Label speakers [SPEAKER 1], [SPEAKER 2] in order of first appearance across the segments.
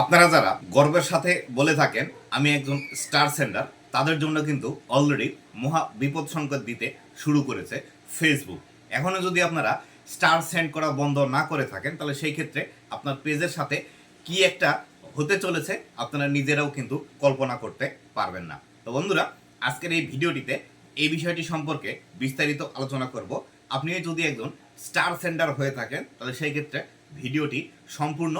[SPEAKER 1] আপনারা যারা গর্বের সাথে বলে থাকেন, আমি একজন স্টার সেন্ডার, তাদের জন্য কিন্তু অলরেডি মহা বিপদ সংকেত দিতে শুরু করেছে ফেসবুক এখনও যদি আপনারা স্টার সেন্ড করা বন্ধ না করে থাকেন, তাহলে সেই ক্ষেত্রে আপনার পেজের সাথে কি একটা হতে চলেছে, আপনারা নিজেরাও কিন্তু কল্পনা করতে পারবেন না। তো বন্ধুরা, আজকের এই ভিডিওটিতে এই বিষয়টি সম্পর্কে বিস্তারিত আলোচনা করব। আপনি যদি একজন স্টার সেন্ডার হয়ে থাকেন, তাহলে সেই ক্ষেত্রে ভিডিওটি সম্পূর্ণ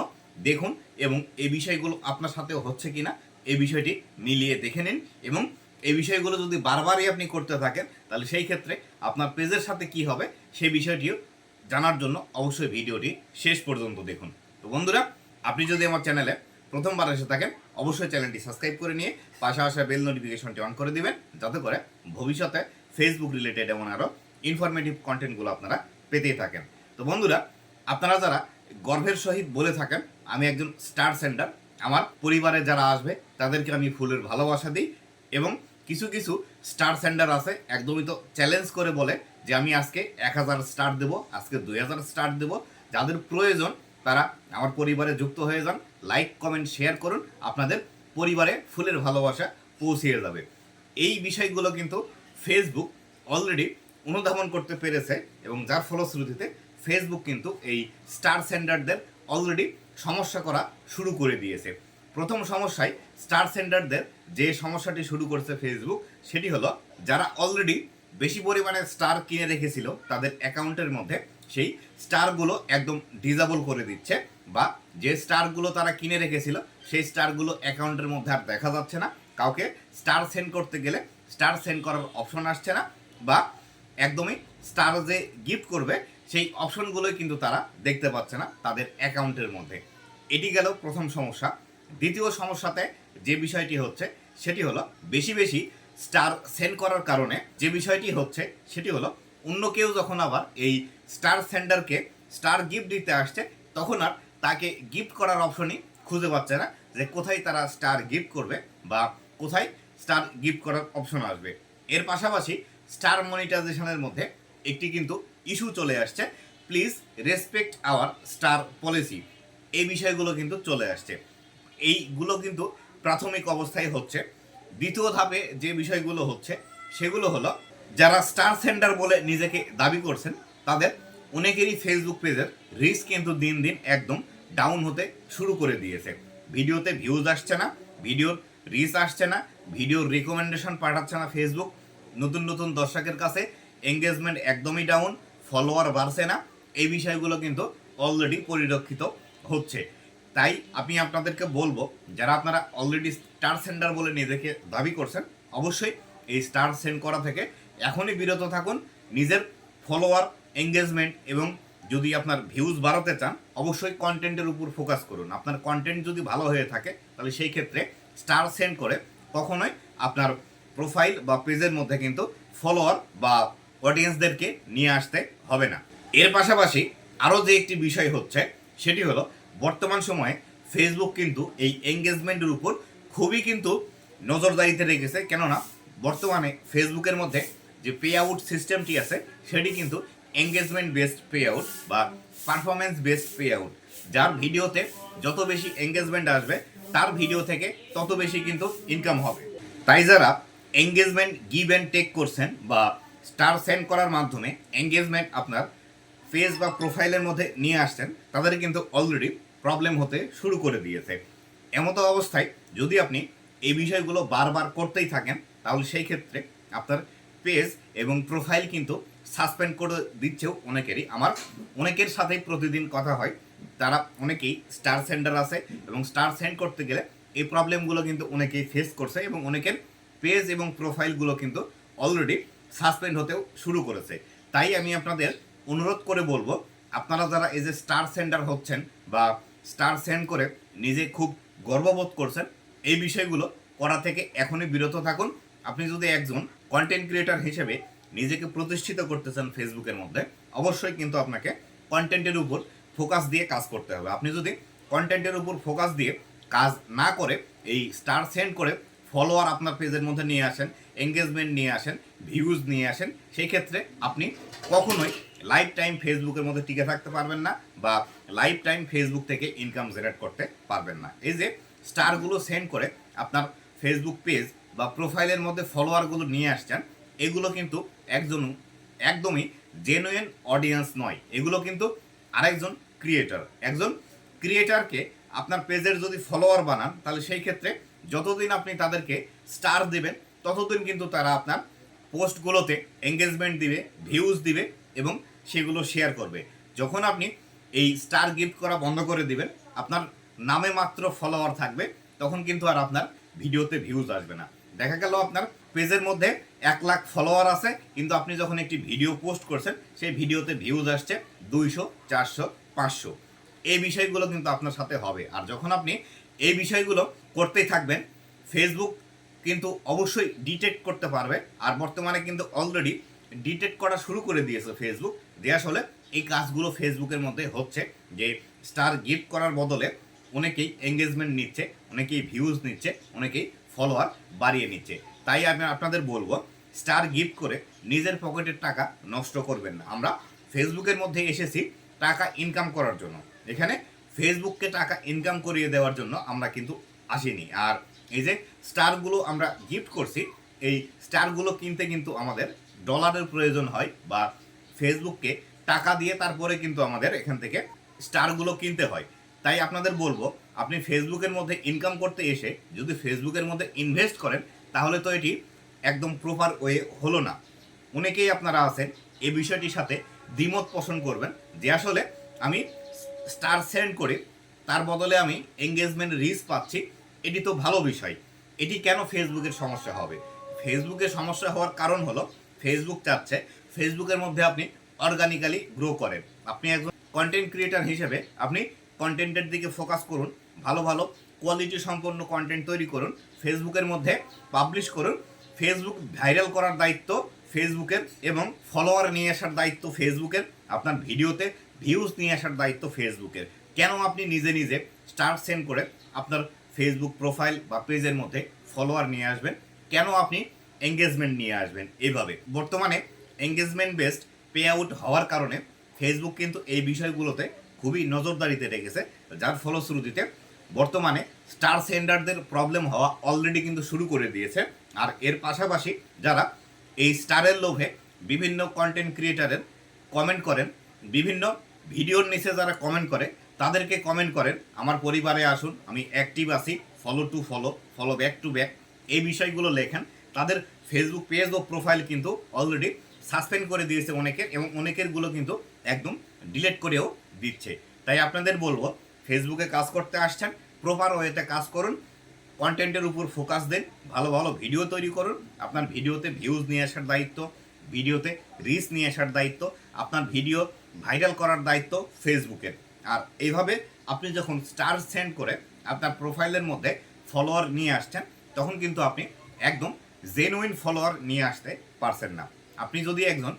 [SPEAKER 1] দেখুন এবং এই বিষয়গুলো আপনার সাথেও হচ্ছে কি না এই বিষয়টি মিলিয়ে দেখে নিন এবং এই বিষয়গুলো যদি বারবারই আপনি করতে থাকেন, তাহলে সেই ক্ষেত্রে আপনার পেজের সাথে কি হবে সেই বিষয়টিও জানার জন্য অবশ্যই ভিডিওটি শেষ পর্যন্ত দেখুন। তো বন্ধুরা, আপনি যদি আমার চ্যানেলে প্রথমবার এসে থাকেন, অবশ্যই চ্যানেলটি সাবস্ক্রাইব করে নিয়ে পাশে বেল নোটিফিকেশনটি অন করে দিবেন, যাতে করে ভবিষ্যতে ফেসবুক রিলেটেড এমন আরও ইনফরমেটিভ কন্টেন্টগুলো আপনারা পেতেই থাকেন। তো বন্ধুরা, আপনারা যারা গর্বের সহিত বলে থাকেন আমি একজন স্টার সেন্টার আমার পরিবারে যারা আসবে, তাদেরকে আমি ফুলের ভালোবাসা দিই এবং কিছু কিছু স্টার সেন্টার আছে, একদমই তো চ্যালেঞ্জ করে বলে যে আমি আজকে এক হাজার স্টার দেবো, আজকে দুই হাজার স্টার দেবো। যাদের প্রয়োজন, তারা আমার পরিবারে যুক্ত হয়ে যান লাইক কমেন্ট শেয়ার করুন, আপনাদের পরিবারে ফুলের ভালোবাসা পৌঁছিয়ে যাবে। এই বিষয়গুলো কিন্তু ফেসবুক অলরেডি অনুধাবন করতে পেরেছে এবং যার ফলশ্রুতিতে ফেসবুক কিন্তু এই স্টার সেন্ডারদের অলরেডি সমস্যা করা শুরু করে দিয়েছে। প্রথম সমস্যায় স্টার সেন্ডারদের যে সমস্যাটি শুরু করছে ফেসবুক সেটি হলো যারা অলরেডি বেশি পরিমাণে স্টার কিনে রেখেছিল, তাদের অ্যাকাউন্টের মধ্যে সেই স্টারগুলো একদম ডিজাবল করে দিচ্ছে বা যে স্টারগুলো তারা কিনে রেখেছিল, সেই স্টারগুলো অ্যাকাউন্টের মধ্যে আর দেখা যাচ্ছে না। কাউকে স্টার সেন্ড করতে গেলে স্টার সেন্ড করার অপশন আসছে না বা একদমই স্টার যে গিফট করবে সেই অপশনগুলোই কিন্তু তারা দেখতে পাচ্ছে না তাদের অ্যাকাউন্টের মধ্যে। এটি গেল প্রথম সমস্যা। দ্বিতীয় সমস্যাতে যে বিষয়টি হচ্ছে, সেটি হলো বেশি বেশি স্টার সেন্ড করার কারণে যে বিষয়টি হচ্ছে, সেটি হলো অন্য কেউ যখন আবার এই স্টার সেন্ডারকে স্টার গিফট দিতে আসছে, তখন আর তাকে গিফট করার অপশনই খুঁজে পাচ্ছে না যে কোথায় তারা স্টার গিফট করবে বা কোথায় স্টার গিফট করার অপশন আসবে। এর পাশাপাশি স্টার মনিটাইজেশনের মধ্যে একটি কিন্তু ইস্যু চলে আসছে। Please respect our star policy এই বিষয়গুলো কিন্তু চলে আসছে। এইগুলো কিন্তু প্রাথমিক অবস্থায় হচ্ছে। দ্বিতীয় ধাপে যে বিষয়গুলো হচ্ছে, সেগুলো হলো, যারা স্টার সেন্টার বলে নিজেকে দাবি করছেন, তাদের অনেকেরই ফেসবুক পেজের রিস্ক কিন্তু দিন দিন একদম ডাউন হতে শুরু করে দিয়েছে। ভিডিওতে ভিউজ আসছে না ভিডিওর রিচ আসছে না ভিডিওর রিকমেন্ডেশন পাঠাচ্ছে না ফেসবুক নতুন নতুন দর্শকের কাছে এঙ্গেজমেন্ট একদমই ডাউন ফলোয়ার বাড়ছে না, এই বিষয়গুলো কিন্তু অলরেডি পরিলক্ষিত হচ্ছে। তাই আমি আপনাদেরকে বলব, যারা আপনারা অলরেডি স্টার সেন্ডার বলে নিজেকে দাবি করছেন, অবশ্যই এই স্টার সেন্ড করা থেকে এখনই বিরত থাকুন, নিজের ফলোয়ার এঙ্গেজমেন্ট এবং যদি আপনার ভিউজ বাড়াতে চান, অবশ্যই কন্টেন্টের উপর ফোকাস করুন। আপনার কন্টেন্ট যদি ভালো হয়ে থাকে, তাহলে সেই ক্ষেত্রে স্টার সেন্ড করে কখনোই আপনার প্রোফাইল বা পেজের মধ্যে কিন্তু ফলোয়ার বা অডিয়েন্সদেরকে নিয়ে আসতে হবে না। এর পাশাপাশি আরও যে একটি বিষয় হচ্ছে, সেটি হলো বর্তমান সময়ে ফেসবুক কিন্তু এই এঙ্গেজমেন্টের উপর খুবই কিন্তু নজরদারিতে রেখেছে। কেননা বর্তমানে ফেসবুকের মধ্যে যে পে আউট সিস্টেমটি আছে, সেটি কিন্তু এঙ্গেজমেন্ট বেসড পে আউট বা পারফরমেন্স বেসড পে আউট যার ভিডিওতে যত বেশি এঙ্গেজমেন্ট আসবে, তার ভিডিও থেকে তত বেশি কিন্তু ইনকাম হবে। তাই যারা এঙ্গেজমেন্ট গিভ অ্যান্ড টেক করছেন বা স্টার সেন্ড করার মাধ্যমে এঙ্গেজমেন্ট আপনার পেজ বা প্রোফাইলের মধ্যে নিয়ে আসছেন তাদের কিন্তু অলরেডি প্রবলেম হতে শুরু করে দিয়েছে। এমতো অবস্থায় যদি আপনি এই বিষয়গুলো বারবার করতেই থাকেন, তাহলে সেই ক্ষেত্রে আপনার পেজ এবং প্রোফাইল কিন্তু সাসপেন্ড করে দিচ্ছেও অনেকেরই। আমার অনেকের সাথেই প্রতিদিন কথা হয়, তারা অনেকেই স্টার সেন্ডার আছে এবং স্টার সেন্ড করতে গেলে এই প্রবলেমগুলো কিন্তু অনেকেই ফেস করছে এবং অনেকের পেজ এবং প্রোফাইলগুলো কিন্তু অলরেডি সাসপেন্ড হতেও শুরু করেছে। তাই আমি আপনাদের অনুরোধ করে বলব, আপনারা যারা এই যে স্টার সেন্ডার হচ্ছেন বা স্টার সেন্ড করে নিজে খুব গর্ববোধ করছেন, এই বিষয়গুলো করা থেকে এখনই বিরত থাকুন। আপনি যদি একজন কন্টেন্ট ক্রিয়েটর হিসেবে নিজেকে প্রতিষ্ঠিত করতে চান ফেসবুকের মধ্যে, অবশ্যই কিন্তু আপনাকে কন্টেন্টের উপর ফোকাস দিয়ে কাজ করতে হবে। আপনি যদি কন্টেন্টের উপর ফোকাস দিয়ে কাজ না করে, এই স্টার সেন্ড করে ফলোয়ার আপনার পেজের মধ্যে নিয়ে আসেন এঙ্গেজমেন্ট নিয়ে আসেন ভিউজ নিয়ে আসেন, সেই ক্ষেত্রে আপনি কখনোই লাইফ টাইম ফেসবুকের মধ্যে টিকে থাকতে পারবেন না বা লাইফ টাইম ফেসবুক থেকে ইনকাম জেনারেট করতে পারবেন না। এই যে স্টারগুলো সেন্ড করে আপনার ফেসবুক পেজ বা প্রোফাইলের মধ্যে ফলোয়ারগুলো নিয়ে আসছেন, এগুলো কিন্তু একজন, একদমই জেনুইন অডিয়েন্স নয়। এগুলো কিন্তু আরেকজন ক্রিয়েটার একজন ক্রিয়েটারকে আপনার পেজের যদি ফলোয়ার বানান, তাহলে সেই ক্ষেত্রে যতদিন আপনি তাদেরকে স্টার দেবেন, ততদিন কিন্তু তারা আপনার পোস্টগুলোতে এঙ্গেজমেন্ট দিবে ভিউজ দিবে এবং সেগুলো শেয়ার করবে। যখন আপনি এই স্টার গিফট করা বন্ধ করে দিবেন, আপনার নামে মাত্র ফলোয়ার থাকবে, তখন কিন্তু আর আপনার ভিডিওতে ভিউজ আসবে না। দেখা গেল আপনার পেজের মধ্যে এক লাখ ফলোয়ার আছে, কিন্তু আপনি যখন একটি ভিডিও পোস্ট করছেন, সেই ভিডিওতে ভিউজ আসছে দুইশো, চারশো, পাঁচশো। এই বিষয়গুলো কিন্তু আপনার সাথে হবে। আর যখন আপনি এই বিষয়গুলো করতেই থাকবেন ফেসবুক কিন্তু অবশ্যই ডিটেক্ট করতে পারবে। আর বর্তমানে কিন্তু অলরেডি ডিটেক্ট করা শুরু করে দিয়েছে ফেসবুক যে আসলে এই কাজগুলো ফেসবুকের মধ্যে হচ্ছে যে স্টার গিফট করার বদলে অনেকেই এঙ্গেজমেন্ট নিচ্ছে, অনেকেই ভিউজ নিচ্ছে, অনেকেই ফলোয়ার বাড়িয়ে নিচ্ছে। তাই আমি আপনাদের বলব স্টার গিফট করে নিজের পকেটের টাকা নষ্ট করবেন না। আমরা ফেসবুকের মধ্যে এসেছি টাকা ইনকাম করার জন্য। এখানে ফেসবুককে টাকা ইনকাম করিয়ে দেওয়ার জন্য আমরা কিন্তু আসিনি। আর এই যে স্টারগুলো আমরা গিফট করছি, এই স্টারগুলো কিনতে কিন্তু আমাদের ডলারের প্রয়োজন হয় বা ফেসবুককে টাকা দিয়ে তারপরে কিন্তু আমাদের এখান থেকে স্টারগুলো কিনতে হয়। তাই আপনাদের বলব, আপনি ফেসবুকের মধ্যে ইনকাম করতে এসে যদি ফেসবুকের মধ্যে ইনভেস্ট করেন, তাহলে তো এটি একদম প্রপার ওয়ে হলো না। অনেকেই আপনারা আছেন, এই বিষয়টির সাথে দ্বিমত পোষণ করবেন যে আসলে আমি স্টার সেন্ড করে, তার বদলে আমি এঙ্গেজমেন্ট রিচ পাচ্ছি, এটি তো ভালো বিষয়। এটি কেন ফেসবুকের সমস্যা হবে? ফেসবুকের সমস্যা হওয়ার কারণ হলো ফেসবুক চাচ্ছে ফেসবুকের মধ্যে আপনি অর্গানিক্যালি গ্রো করেন। আপনি একজন কন্টেন্ট ক্রিয়েটার হিসেবে আপনি কন্টেন্টের দিকে ফোকাস করুন, ভালো ভালো কোয়ালিটি সম্পন্ন কন্টেন্ট তৈরি করুন ফেসবুকের মধ্যে পাবলিশ করুন। ফেসবুক ভাইরাল করার দায়িত্ব ফেসবুকের এবং ফলোয়ার নিয়ে আসার দায়িত্ব ফেসবুকের আপনার ভিডিওতে ভিউজ নিয়ে আসার দায়িত্ব ফেসবুকের কেন আপনি নিজে নিজে স্টার সেন্ড করে আপনার ফেসবুক প্রোফাইল বা পেজের মধ্যে ফলোয়ার নিয়ে আসবেন। কেন আপনি এঙ্গেজমেন্ট নিয়ে আসবেন এইভাবে বর্তমানে এঙ্গেজমেন্ট বেসড পে আউট হওয়ার কারণে ফেসবুক কিন্তু এই বিষয়গুলোতে খুবই নজরদারিতে রেখেছে, যার ফলশ্রুতিতে বর্তমানে স্টার সেন্ডারদের প্রবলেম হওয়া অলরেডি কিন্তু শুরু করে দিয়েছে। আর এর পাশাপাশি যারা এই স্টারের লোভে বিভিন্ন কন্টেন্ট ক্রিয়েটারের কমেন্ট করেন, বিভিন্ন ভিডিওর নিচে যারা কমেন্ট করে তাদেরকে কমেন্ট করেন, আমার পরিবারে আসুন, আমি অ্যাক্টিভ আছি follow to follow follow back to back এই বিষয়গুলো লেখেন। তাদের ফেসবুক পেজ ও প্রোফাইল কিন্তু অলরেডি সাসপেন্ড করে দিয়েছে অনেকের এবং অনেকেরগুলো কিন্তু একদম ডিলিট করেও দিচ্ছে। তাই আপনাদের বলব ফেসবুকে কাজ করতে আসছেন প্রপার ওয়েতে কাজ করুন কন্টেন্টের উপর ফোকাস দেন, ভালো ভালো ভিডিও তৈরি করুন, আপনার ভিডিওতে ভিউজ নিয়ে আসার দায়িত্ব ভিডিওতে রিচ নিয়ে আসার দায়িত্ব, আপনার ভিডিও ভাইরাল করার দায়িত্ব ফেসবুকের আর এইভাবে আপনি যখন স্টার সেন্ড করে আপনার প্রোফাইলের মধ্যে ফলোয়ার নিয়ে আসছেন, তখন কিন্তু আপনি একদম জেনুইন ফলোয়ার নিয়ে আসতে পারছেন না। আপনি যদি একজন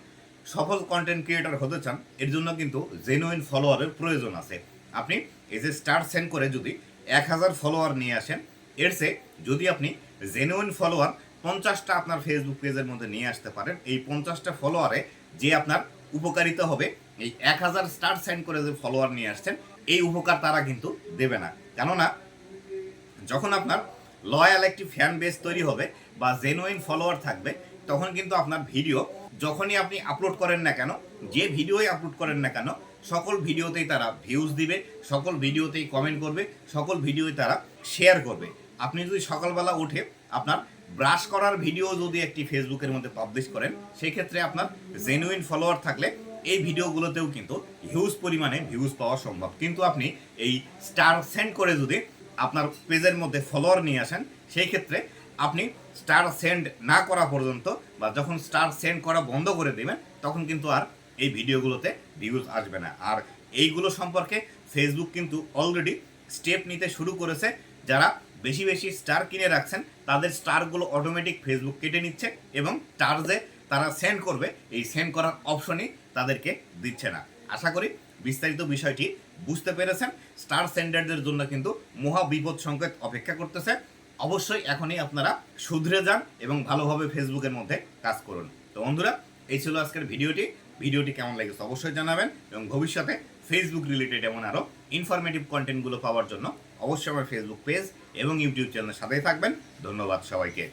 [SPEAKER 1] সফল কন্টেন্ট ক্রিয়েটর হতে চান, এর জন্য কিন্তু জেনুইন ফলোয়ারের প্রয়োজন আছে। আপনি এই যে স্টার সেন্ড করে যদি এক হাজার ফলোয়ার নিয়ে আসেন, এর চেয়ে যদি আপনি জেনুইন ফলোয়ার পঞ্চাশটা আপনার ফেসবুক পেজের মধ্যে নিয়ে আসতে পারেন, এই পঞ্চাশটা ফলোয়ারে যে আপনার উপকারিতা হবে এই এক হাজার স্টার সেন্ড করে যে ফলোয়ার নিয়ে আসছেন, এই উপকার তারা কিন্তু দেবে না। কেননা, যখন আপনার লয়াল একটি ফ্যান বেস তৈরি হবে বা জেনুইন ফলোয়ার থাকবে, তখন কিন্তু আপনার ভিডিও যখনই আপনি আপলোড করেন না কেন, যে ভিডিওই আপলোড করেন না কেন, সকল ভিডিওতেই তারা ভিউজ দিবে, সকল ভিডিওতেই কমেন্ট করবে, সকল ভিডিওই তারা শেয়ার করবে। আপনি যদি সকালবেলা উঠে আপনার ব্রাশ করার ভিডিও যদি একটি ফেসবুকের মধ্যে পাবলিশ করেন, সেই ক্ষেত্রে আপনার জেনুইন ফলোয়ার থাকলে এই ভিডিওগুলোতেও কিন্তু হিউজ পরিমাণে ভিউজ পাওয়া সম্ভব। কিন্তু আপনি এই স্টার সেন্ড করে যদি আপনার পেজের মধ্যে ফলোয়ার নিয়ে আসেন, সেই ক্ষেত্রে আপনি স্টার সেন্ড না করা পর্যন্ত বা যখন স্টার সেন্ড করা বন্ধ করে দেবেন, তখন কিন্তু আর এই ভিডিওগুলোতে ভিউজ আসবে না। আর এইগুলো সম্পর্কে ফেসবুক কিন্তু অলরেডি স্টেপ নিতে শুরু করেছে। যারা বেশি বেশি স্টার কিনে রাখছেন, তাদের স্টারগুলো অটোমেটিক ফেসবুক কেটে নিচ্ছে এবং স্টার তারা সেন্ড করবে। এই সেন্ড করার অপশনই তাদেরকে দিচ্ছে না। আশা করি বিস্তারিত বিষয়টি বুঝতে পেরেছেন। স্টার সেন্ডারদের জন্য কিন্তু মহা বিপদ সংকেত অপেক্ষা করতেছে। অবশ্যই এখনই আপনারা শুধরে যান এবং ভালোভাবে ফেসবুকের মধ্যে কাজ করুন। তো বন্ধুরা, এই ছিল আজকের ভিডিওটি। ভিডিওটি কেমন লেগেছে অবশ্যই জানাবেন এবং ভবিষ্যতে ফেসবুক রিলেটেড এমন আরও ইনফরমেটিভ কন্টেন্টগুলো পাওয়ার জন্য অবশ্যই আমার ফেসবুক পেজ এবং ইউটিউব চ্যানেলের সাথেই থাকবেন। ধন্যবাদ সবাইকে।